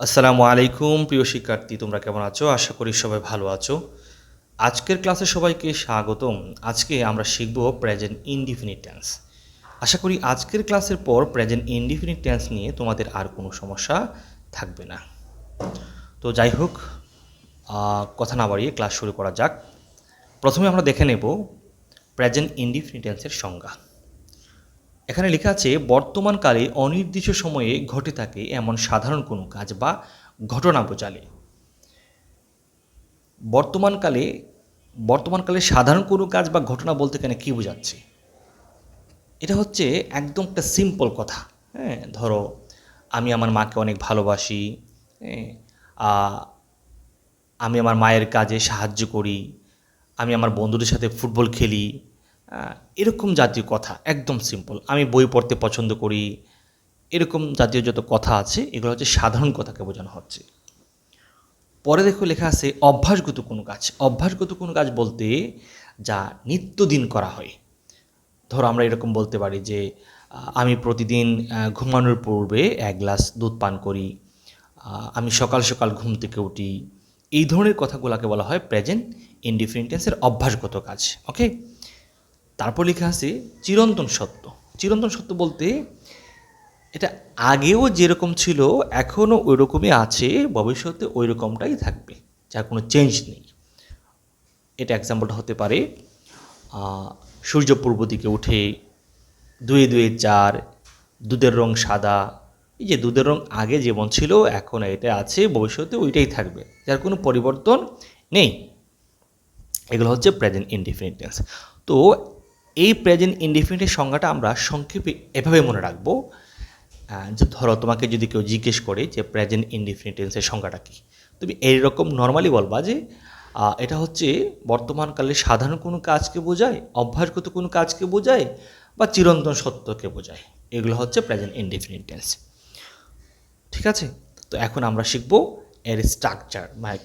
আসসালামু আলাইকুম, প্রিয় শিক্ষার্থী, তোমরা কেমন আছো? আশা করি সবাই ভালো আছো। আজকের ক্লাসে সবাইকে স্বাগতম। আজকে আমরা শিখব প্রেজেন্ট ইনডিফিনিট টেন্স আশা করি আজকের ক্লাসের পর প্রেজেন্ট ইনডিফিনিট টেন্স নিয়ে তোমাদের আর কোনো সমস্যা থাকবে না। তো যাই হোক কথা না বাড়িয়ে ক্লাস শুরু করা যাক। প্রথমে আমরা দেখে নেব প্রেজেন্ট ইনডিফিনিট টেন্সের সংজ্ঞা। এখানে লেখা আছে, বর্তমানকালে অনির্দিষ্ট সময়ে ঘটে থাকে এমন সাধারণ কোনো কাজ বা ঘটনা বোঝালে। বর্তমানকালে বর্তমানকালে সাধারণ কোনো কাজ বা ঘটনা বলতে কেন কী বোঝাচ্ছে? এটা হচ্ছে একদম একটা সিম্পল কথা। হ্যাঁ ধরো, আমি আমার মাকে অনেক ভালোবাসি হ্যাঁ আমি আমার মায়ের কাজে সাহায্য করি, আমি আমার বন্ধুদের সাথে ফুটবল খেলি এরকম জাতীয় কথা, একদম সিম্পল আমি বই পড়তে পছন্দ করি, এরকম জাতীয় যত কথা আছে, এগুলো হচ্ছে সাধারণ কথাকে বোঝানো হচ্ছে। পরে দেখো লেখা আছে, অভ্যাসগত কোনো কাজ। অভ্যাসগত কোনো কাজ বলতে যা নিত্যদিন করা হয়। ধরো আমরা এরকম বলতে পারি যে আমি প্রতিদিন ঘুমানোর পূর্বে এক গ্লাস দুধ পান করি আমি সকাল সকাল ঘুম থেকে উঠি। এই ধরনের কথাগুলোকে বলা হয় প্রেজেন্ট ইনডিফারেন্টেন্সের অভ্যাসগত কাজ ওকে তারপর লেখা আছে চিরন্তন সত্য। চিরন্তন সত্য বলতে এটা আগেও যেরকম ছিল, এখনও ওই রকমই আছে, ভবিষ্যতে ওই রকমটাই থাকবে, যার কোনো চেঞ্জ নেই। এটা এক্সাম্পলটা হতে পারে সূর্য পূর্ব দিকে উঠে, দুয়ে দুয়ে চার, দুধের রং সাদা, এই যে দুধের রং আগে যেমন ছিল, এখন এটা আছে, ভবিষ্যতে ওইটাই থাকবে, যার কোনো পরিবর্তন নেই। এগুলো হচ্ছে প্রেজেন্ট ইনডিফিনিট টেন্স তো এই প্রেজেন্ট ইনডিফিনিটের সংজ্ঞাটা আমরা সংক্ষেপে এভাবে মনে রাখব যে ধরো তোমাকে যদি কেউ জিজ্ঞেস করে যে প্রেজেন্ট ইনডিফিনিট টেন্সের সংজ্ঞাটা কী, তুমি এইরকম নর্মালি বলবা যে এটা হচ্ছে বর্তমানকালে সাধারণ কোনো কাজকে বোঝায়, অভ্যাসগত কোনো কাজকে বোঝায় বা চিরন্তন সত্যকে বোঝায়। এগুলো হচ্ছে প্রেজেন্ট ইনডিফিনিট টেন্স ঠিক আছে? তো এখন আমরা শিখব এর স্ট্রাকচার মানে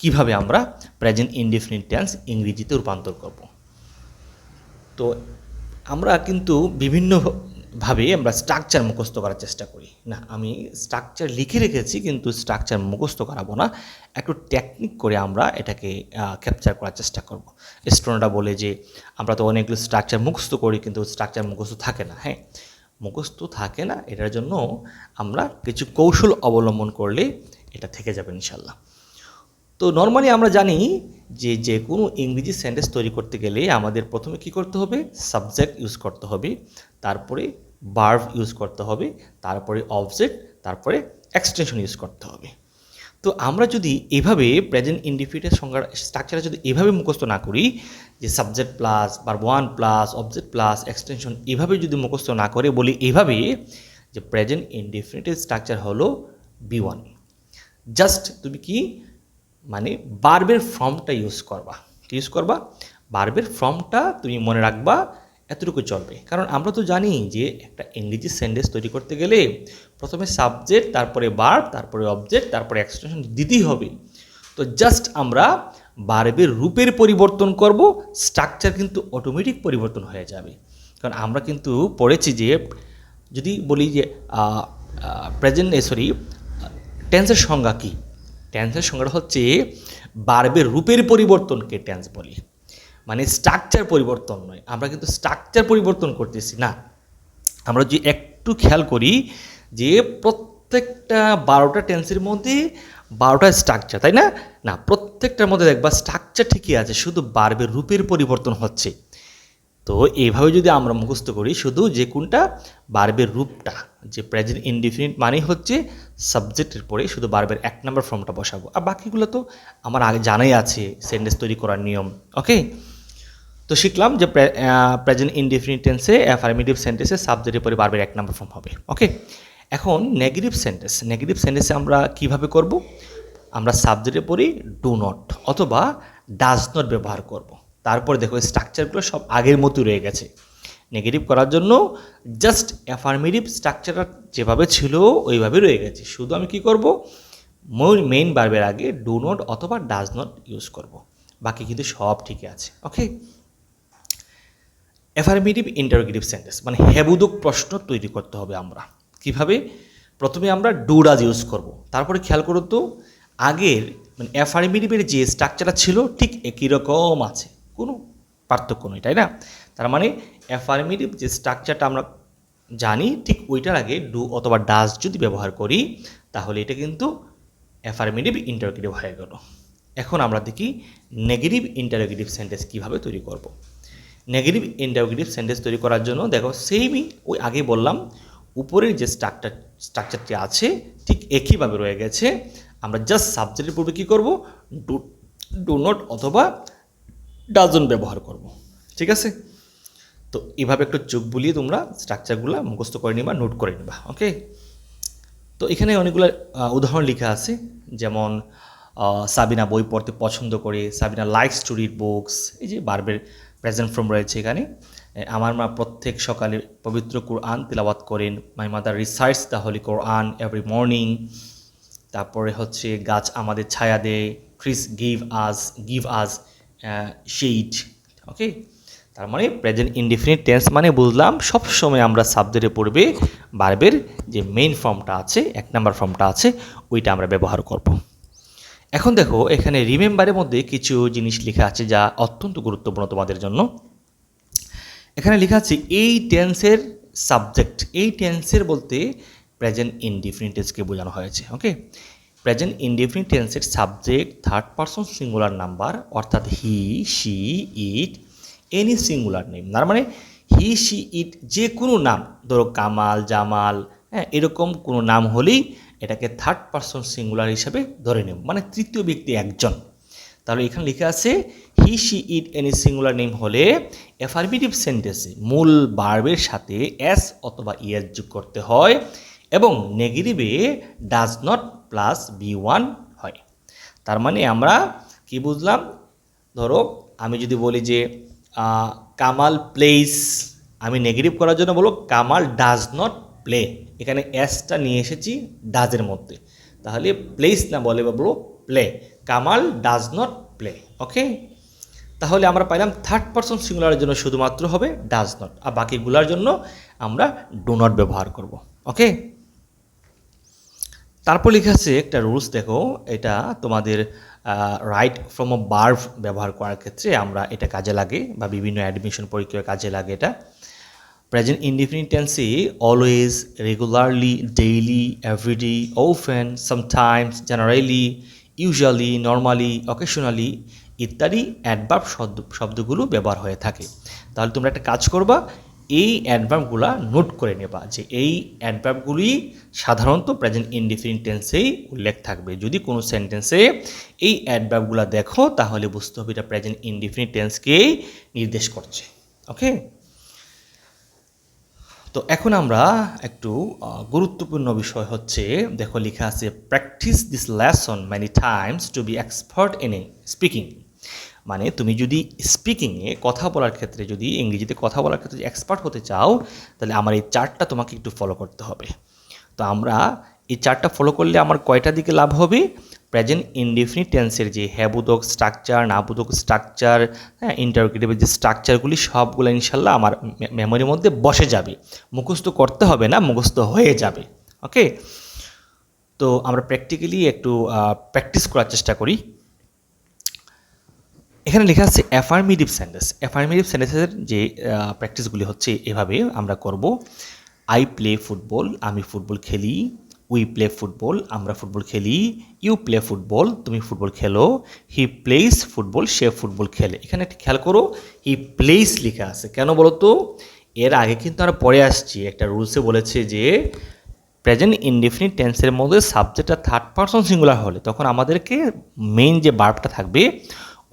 কীভাবে আমরা প্রেজেন্ট ইনডিফিনিট টেন্স ইংরেজিতে রূপান্তর করব। তো আমরা কিন্তু বিভিন্নভাবে আমরা স্ট্রাকচার মুখস্থ করার চেষ্টা করি। না, আমি স্ট্রাকচার লিখে রেখেছি, কিন্তু স্ট্রাকচার মুখস্থ করাবো না। একটু টেকনিক করে আমরা এটাকে ক্যাপচার করার চেষ্টা করব। স্টুডেন্টরা বলে যে, আমরা তো অনেকগুলো স্ট্রাকচার মুখস্থ করি, কিন্তু স্ট্রাকচার মুখস্থ থাকে না। হ্যাঁ মুখস্থ থাকে না, এটার জন্য আমরা কিছু কৌশল অবলম্বন করলে এটা থেকে যাবে ইনশাল্লাহ। তো নর্মালি আমরা জানি যে যে কোনো ইংরেজি সেন্টেন্স তৈরি করতে গেলে আমাদের প্রথমে কি করতে হবে? সাবজেক্ট ইউজ করতে হবে, তারপরে বার্ভ ইউজ করতে হবে, তারপরে অবজেক্ট তারপরে এক্সটেনশন ইউজ করতে হবে। তো আমরা যদি এভাবে প্রেজেন্ট ইন্ডিফিটের সংজ্ঞা স্ট্রাকচারে যদি এভাবে মুখস্থ না করি, যে সাবজেক্ট প্লাস বার one plus object plus extension এভাবে যদি মুখস্থ না করে বলি এভাবে, যে প্রেজেন্ট ইনডিফিনিটের স্ট্রাকচার হলো বি ওয়ান জাস্ট তুমি কি মানে বার্বের ফর্মটা ইউজ করবা। ইউজ করবা? বার্বের ফর্মটা তুমি মনে রাখবা এতটুকু চলবে। কারণ আমরা তো জানি যে একটা ইংরেজি সেন্টেন্স তৈরি করতে গেলে প্রথমে সাবজেক্ট তারপরে বার্ব তারপরে অবজেক্ট তারপরে এক্সটেনশন দিতেই হবে। তো জাস্ট আমরা বার্বের রূপের পরিবর্তন করব স্ট্রাকচার কিন্তু অটোমেটিক পরিবর্তন হয়ে যাবে। কারণ আমরা কিন্তু পড়েছি যে যদি বলি যে প্রেজেন্ট সরি টেন্সের সংজ্ঞা কী? টেন্সের সংজ্ঞাটা হচ্ছে বার্বের রূপের পরিবর্তনকে টেন্স বলি। মানে স্ট্রাকচার পরিবর্তন নয়। আমরা কিন্তু স্ট্রাকচার পরিবর্তন করতেছি না। আমরা যদি একটু খেয়াল করি যে প্রত্যেকটা বারোটা টেন্সের মধ্যে বারোটা স্ট্রাকচার তাই না? না, প্রত্যেকটার মধ্যে দেখবা স্ট্রাকচার ঠিকই আছে, শুধু বার্বের রূপের পরিবর্তন হচ্ছে। তো এইভাবে যদি আমরা মুখস্থ করি, শুধু যে কোনটা? বার্বের রূপটা। যে প্রেজেন্ট ইনডিফিনিট মানেই হচ্ছে সাবজেক্টের পরে শুধু বারবার এক নম্বর ফর্মটা বসাবো। আর বাকিগুলো তো আমার আগে জানাই আছে সেন্টেন্স তৈরি করার নিয়ম ওকে তো শিখলাম যে প্রেজেন্ট ইনডিফিনিট টেন্সে অ্যাফার্মেটিভ সেন্টেন্সে সাবজেক্টের পরে বারবার এক নম্বর ফর্ম হবে ওকে এখন নেগেটিভ সেন্টেন্স নেগেটিভ সেন্টেন্সে আমরা কীভাবে করব? আমরা সাবজেক্টের পরে ডু নট অথবা ডাজ নট ব্যবহার করব। তারপরে দেখো স্ট্রাকচারগুলো সব আগের মতোই রয়ে গেছে। নেগেটিভ করার জন্য জাস্ট অ্যাফার্মেটিভ স্ট্রাকচারটা যেভাবে ছিল ওইভাবে রয়ে গেছে। শুধু আমি কি করব? মেইন বার্বের আগে ডু নট অথবা ডাজ নট ইউজ করব। বাকি কিন্তু সব ঠিকই আছে ওকে অ্যাফার্মেটিভ ইন্টারোগেটিভ সেন্টেন্স মানে হেবুদক প্রশ্ন তৈরি করতে হবে আমরা। কীভাবে? প্রথমে আমরা ডু ডাজ ইউজ করব। তারপরে খেয়াল করো তো, আগের মানে অ্যাফার্মেটিভের যে স্ট্রাকচারটা ছিল ঠিক একই রকম আছে। কোনো পার্থক্য নেই, তাই না? তার মানে অ্যাফার্মেটিভ যে স্ট্রাকচারটা আমরা জানি, ঠিক ওইটার আগে ডু অথবা ডাস যদি ব্যবহার করি, তাহলে এটা কিন্তু অ্যাফার্মেটিভ ইন্টারোগেটিভ হয়ে গেল। এখন আমরা দেখি নেগেটিভ ইন্টারোগেটিভ সেন্টেন্স কীভাবে তৈরি করব। নেগেটিভ ইন্টারোগেটিভ সেন্টেন্স তৈরি করার জন্য দেখো সেমই ওই আগে বললাম, উপরের যে স্ট্রাকচার স্ট্রাকচারটি আছে, ঠিক একইভাবে রয়ে গেছে। আমরা জাস্ট সাবজেক্টের পূর্বে কী করব? ডু ডু নট অথবা ডাজন ব্যবহার করব। ঠিক আছে? তো এভাবে একটু চোখ বুলিয়ে তোমরা স্ট্রাকচারগুলো মুখস্থ করে নিবা নোট করে নিবা ওকে তো এখানে অনেকগুলো উদাহরণ লেখা আছে, যেমন সাবিনা বই পড়তে পছন্দ করে, Sabina likes to read books এই যে বার্বের প্রেজেন্ট ফর্ম রয়েছে এখানে। আমার মা প্রত্যেক সকালে পবিত্র কোরআন তিলাবাত করেন my mother research the holy Quran every morning তারপরে হচ্ছে গাছ আমাদের ছায়া দেয় trees give us give us shade okay তার মানে প্রেজেন্ট ইনডিফিনিট টেন্স মানে বুঝলাম সব সময় আমরা সাবজেক্টে পড়বে বার্বের যে মেইন ফর্মটা আছে, এক নাম্বার ফর্মটা আছে, ওইটা আমরা ব্যবহার করব। এখন দেখো, এখানে রিমেম্বারের মধ্যে কিছু জিনিস লেখা আছে যা অত্যন্ত গুরুত্বপূর্ণ তোমাদের জন্য। এখানে লেখা আছে, এই টেন্সের সাবজেক্ট এই টেন্সের বলতে প্রেজেন্ট ইনডিফিনিট টেন্সকে বোঝানো হয়েছে ওকে প্রেজেন্ট ইনডিফিনিট টেন্সের subject third person singular number অর্থাৎ he she it any singular name তার মানে হি সি ইট যে কোনো নাম, ধরো কামাল, জামাল হ্যাঁ এরকম কোনো নাম হলেই এটাকে থার্ড পারসন সিঙ্গুলার হিসাবে ধরে নেব মানে তৃতীয় ব্যক্তি একজন। তাহলে এখানে লেখা আছে he she it any singular name হলে অ্যাফার্মেটিভ সেন্টেন্সে মূল বার্বের সাথে এস অথবা ইএস যোগ করতে হয় এবং নেগেটিভে does not plus V one হয়। তার মানে আমরা কি বুঝলাম? ধরো, আমি যদি বলি যে কামাল প্লেস আমি নেগেটিভ করার জন্য বলব, কামাল ডাজ নট প্লে এখানে এসটা নিয়ে এসেছি ডাজের মধ্যে। তাহলে প্লেস না বলে বলব play Kamal does not play okay তাহলে আমরা পাইলাম থার্ড পারসন সিঙ্গুলারের জন্য শুধুমাত্র হবে ডাজ নট আর বাকিগুলোর জন্য আমরা ডো নট ব্যবহার করব ওকে তারপর লেখা আছে একটা রুলস দেখো, এটা তোমাদের রাইট ফ্রম আ বার্ভ ব্যবহার করার ক্ষেত্রে আমরা এটা কাজে লাগে বা বিভিন্ন অ্যাডমিশন পরীক্ষায় কাজে লাগে এটা। প্রেজেন্ট ইনডিফিনিট টেন্সে always regularly daily everyday often sometimes generally usually normally occasionally ইত্যাদি অ্যাডভার্ব শব্দ শব্দগুলো ব্যবহার হয়ে থাকে। তাহলে তোমরা একটা কাজ করবা এই অ্যাডভার্বগুলো নোট করে নেবা যে এই অ্যাডভার্বগুলি সাধারণত প্রেজেন্ট ইনডিফিনিট টেন্সেই উল্লেখ থাকবে। যদি কোনো সেন্টেন্সে এই অ্যাডভার্বগুলো দেখো, তাহলে বুঝতে হবে এটা প্রেজেন্ট ইনডিফিনিট টেন্সকেই নির্দেশ করছে। ওকে তো এখন আমরা একটু গুরুত্বপূর্ণ বিষয় হচ্ছে, দেখো লেখা আছে practice this lesson many times to be expert in speaking মানে তুমি যদি স্পিকিংয়ে কথা বলার ক্ষেত্রে, যদি ইংরেজিতে কথা বলার ক্ষেত্রে এক্সপার্ট হতে চাও, তাহলে আমার এই চার্টটা তোমাকে একটু ফলো করতে হবে। তো আমরা এই চার্টটা ফলো করলে আমার কয়টা দিকে লাভ হবে? প্রেজেন্ট ইনডিফিনিট টেন্সের যে হ্যাবুদক স্ট্রাকচার নাবুদক স্ট্রাকচার হ্যাঁ ইন্টারোগেটিভের যে স্ট্রাকচারগুলি সবগুলো ইনশাল্লাহ আমার মেমোরির মধ্যে বসে যাবে। মুখস্থ করতে হবে না, মুখস্থ হয়ে যাবে। ওকে তো আমরা প্র্যাকটিক্যালি একটু প্র্যাকটিস করার চেষ্টা করি। এখানে লেখা আছে অ্যাফার্মেটিভ সেন্টেন্স অ্যাফার্মেটিভ সেন্টেন্সের যে প্র্যাকটিসগুলি হচ্ছে এভাবে আমরা করব। আই প্লে ফুটবল আমি ফুটবল খেলি। উই প্লে ফুটবল আমরা ফুটবল খেলি। ইউ প্লে ফুটবল তুমি ফুটবল খেলো। হি প্লেস ফুটবল সে ফুটবল খেলে। এখানে একটি খেয়াল করো হি প্লেস লেখা আছে। কেন বলো তো এর আগে কিন্তু আমরা পরে আসছি, একটা রুলসে বলেছে যে প্রেজেন্ট ইনডিফিনিট টেন্সের মধ্যে সাবজেক্টটা থার্ড পারসন সিঙ্গুলার হলে, তখন আমাদেরকে মেইন যে বার্বটা থাকবে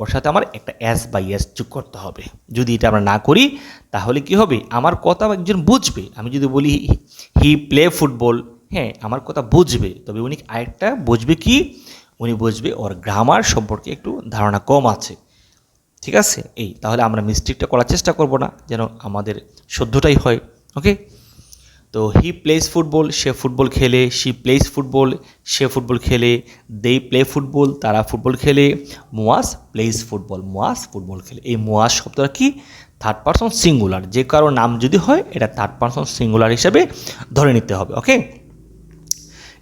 ওর সাথে আমার একটা অ্যাস বা ইয়াস যোগ করতে হবে। যদি এটা আমরা না করি, তাহলে কি হবে? আমার কথা একজন বুঝবে। আমি যদি বলি হি প্লে ফুটবল হ্যাঁ আমার কথা বুঝবে। তবে উনি আরেকটা বুঝবে কি? উনি বুঝবে ওর গ্রামার সম্পর্কে একটু ধারণা কম আছে। ঠিক আছে? এই, তাহলে আমরা মিস্টেকটা করার চেষ্টা করব না, যেন আমাদের শুদ্ধটাই হয়। ওকে তো হি প্লেস ফুটবল সে ফুটবল খেলে শি প্লেস ফুটবল সে ফুটবল খেলে দে প্লে ফুটবল তারা ফুটবল খেলে, Moyas plays football Moyas football খেলে। এই মোয়াস শব্দটা কি? থার্ড পারসন সিঙ্গুলার যে কারও নাম যদি হয়, এটা থার্ড পারসন সিঙ্গুলার হিসেবে ধরে নিতে হবে ওকে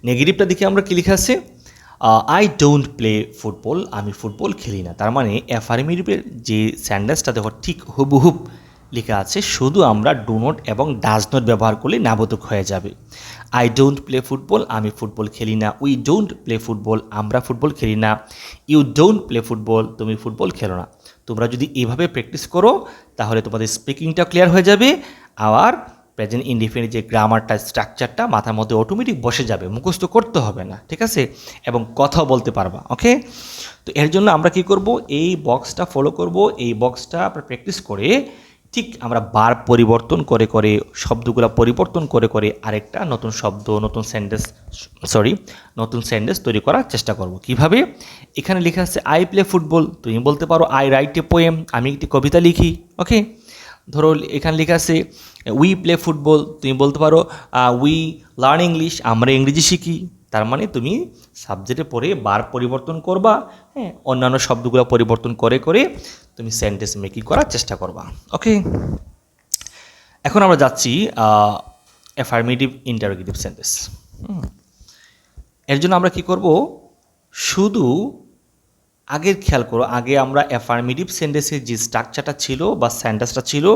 নেগেটিভটা দেখে আমরা কী লিখে আছে? আই ডোন্ট প্লে ফুটবল আমি ফুটবল খেলি না। তার মানে অ্যাফার্মেটিভের যে স্যান্ডেন্সটা দেখো, ঠিক হুবহুব লেখা আছে, শুধু আমরা ডো নট এবং ডাজ নট ব্যবহার করলে নাবোধক হয়ে যাবে। আই ডোন্ট প্লে ফুটবল আমি ফুটবল খেলি না। উই ডোন্ট প্লে ফুটবল আমরা ফুটবল খেলি না। ইউ ডোন্ট প্লে ফুটবল তুমি ফুটবল খেলো না। তোমরা যদি এভাবে প্র্যাকটিস করো, তাহলে তোমাদের স্পিকিংটা ক্লিয়ার হয়ে যাবে। আবার প্রেজেন্ট ইনডিফিনিট যে গ্রামারটা স্ট্রাকচারটা মাথার মধ্যে অটোমেটিক বসে যাবে। মুখস্থ করতে হবে না, ঠিক আছে? এবং কথাও বলতে পারবা ওকে তো এর জন্য আমরা কি করব? এই বক্সটা ফলো করব। এই বক্সটা আমরা প্র্যাকটিস করে ঠিক আমরা বার পরিবর্তন করে করে শব্দগুলো পরিবর্তন করে করে আরেকটা নতুন শব্দ, নতুন সেন্টেন্স সরি নতুন সেন্টেন্স তৈরি করার চেষ্টা করব। কীভাবে? এখানে লেখা আছে আই প্লে ফুটবল তুমি বলতে পারো আই রাইট এ পোয়েম আমি একটি কবিতা লিখি ওকে ধরো এখানে লেখা আছে উই প্লে ফুটবল তুমি বলতে পারো উই লার্ন ইংলিশ আমরা ইংরেজি শিখি। তার মানে তুমি সাবজেক্টে পড়ে বার পরিবর্তন করবা হ্যাঁ অন্যান্য শব্দগুলো পরিবর্তন করে করে তুমি সেন্টেন্স মেকিং করার চেষ্টা করবা। ওকে এখন আমরা যাচ্ছি অ্যাফার্মেটিভ ইন্টারোগেটিভ সেন্টেন্স এর জন্য আমরা কি করব? শুধু আগের খেয়াল করো, আগে আমরা অ্যাফার্মেটিভ সেন্টেন্সের যে স্ট্রাকচারটা ছিল বা সেন্টেন্সটা ছিল,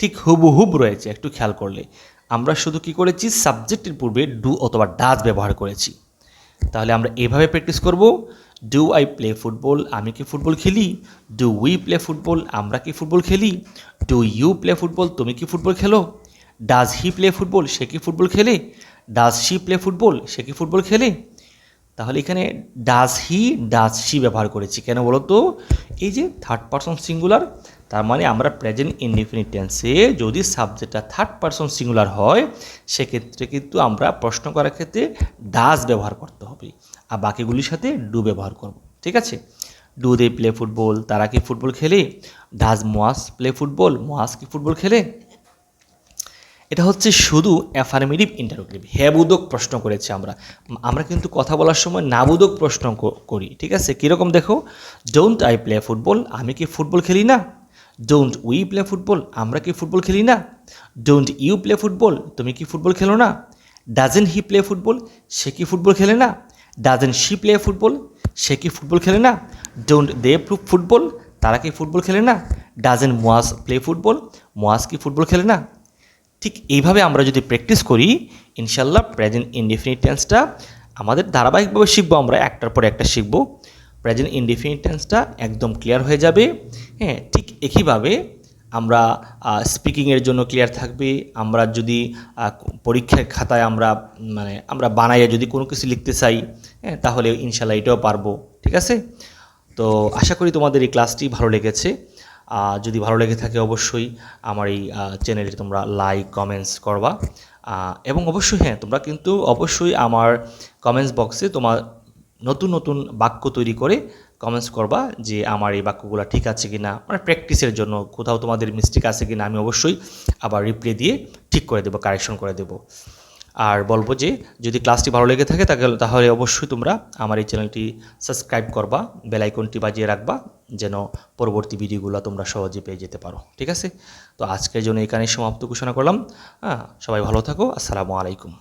ঠিক হুবহুব রয়েছে, একটু খেয়াল করলে। আমরা শুধু কি করেছি? সাবজেক্টের পূর্বে ডু অথবা ডাজ ব্যবহার করেছি। তাহলে আমরা এভাবে প্র্যাকটিস করব। ডু আই প্লে ফুটবল আমি কি ফুটবল খেলি? ডু উই প্লে ফুটবল আমরা কি ফুটবল খেলি? ডু ইউ প্লে ফুটবল তুমি কি ফুটবল খেলো? ডাজ হি প্লে ফুটবল সে কি ফুটবল খেলে? ডাজ শি প্লে ফুটবল সে কি ফুটবল খেলে? তাহলে এখানে ডাজ হি ডাজ শি ব্যবহার করেছি। কেন বলো তো এই যে থার্ড পারসন সিঙ্গুলার তার মানে আমরা প্রেজেন্ট ইনডিফিনিট টেন্সে যদি সাবজেক্টটা থার্ড পারসন সিঙ্গুলার হয়, সেক্ষেত্রে কিন্তু আমরা প্রশ্ন করার ক্ষেত্রে ডাজ ব্যবহার করতে হবে। আর বাকিগুলির সাথে ডু ব্যবহার করব, ঠিক আছে? ডু দে প্লে ফুটবল তারা কি ফুটবল খেলে? Does Moyas play football Moyas কি ফুটবল খেলে? এটা হচ্ছে শুধু অ্যাফার্মেটিভ ইন্টারোগেটিভ হ্যাবোধক প্রশ্ন করেছি আমরা। আমরা কিন্তু কথা বলার সময় নাবোধক প্রশ্ন করি, ঠিক আছে? কীরকম দেখো? ডোন্ট আই প্লে ফুটবল আমি কি ফুটবল খেলি না? ডোন্ট উই প্লে ফুটবল আমরা কি ফুটবল খেলি না? ডোন্ট ইউ প্লে ফুটবল তুমি কি ফুটবল খেলো না? ডাজেন হি প্লে ফুটবল সে কি ফুটবল খেলে না? ডাজেন শি প্লে ফুটবল সে কি ফুটবল খেলে না? ডোন্ট দে ফুটবল তারা কি ফুটবল খেলে না? ডাজেন মোয়াস প্লে ফুটবল মোয়াস কি ফুটবল খেলে না? ঠিক এইভাবে আমরা যদি প্র্যাকটিস করি ইনশাল্লাহ প্রেজেন্ট ইনডিফিনিট টেন্সটা আমাদের ধারাবাহিকভাবে শিখব আমরা, একটার পর একটা শিখব। প্রেজেন্ট ইনডিফিনিট টেন্সটা একদম ক্লিয়ার হয়ে যাবে। হ্যাঁ ঠিক একইভাবে আমরা স্পিকিংয়ের জন্য ক্লিয়ার থাকবে। আমরা যদি পরীক্ষার খাতায় আমরা মানে আমরা বানাইয়ে যদি কোনো কিছু লিখতে চাই হ্যাঁ তাহলে ইনশাল্লাহ এটাও পারব। ঠিক আছে? তো আশা করি তোমাদের এই ক্লাসটি ভালো লেগেছে। যদি ভালো লেগে থাকে অবশ্যই আমার এই চ্যানেলে তোমরা লাইক কমেন্টস করবা। এবং অবশ্যই হ্যাঁ তোমরা কিন্তু অবশ্যই আমার কমেন্টস বক্সে তোমার নতুন নতুন বাক্য তৈরি করে কমেন্টস করবা যে আমার এই বাক্যগুলো ঠিক আছে কি না মানে প্র্যাকটিসের জন্য কোথাও তোমাদের মিস্টেক আছে কি না আমি অবশ্যই আবার রিপ্লে দিয়ে ঠিক করে দেবো কারেকশন করে দেবো। আর বলব যে, যদি ক্লাসটি ভালো লেগে থাকে তাহলে তাহলে অবশ্যই তোমরা আমার এই চ্যানেলটি সাবস্ক্রাইব করবা বেল আইকনটি বাজিয়ে রাখবা, যেন পরবর্তী ভিডিওগুলো তোমরা সহজে পেয়ে যেতে পারো, ঠিক আছে? তো আজকের জন্য এখানেই সমাপ্ত ঘোষণা করলাম। হ্যাঁ সবাই ভালো থাকো, আসসালামু আলাইকুম।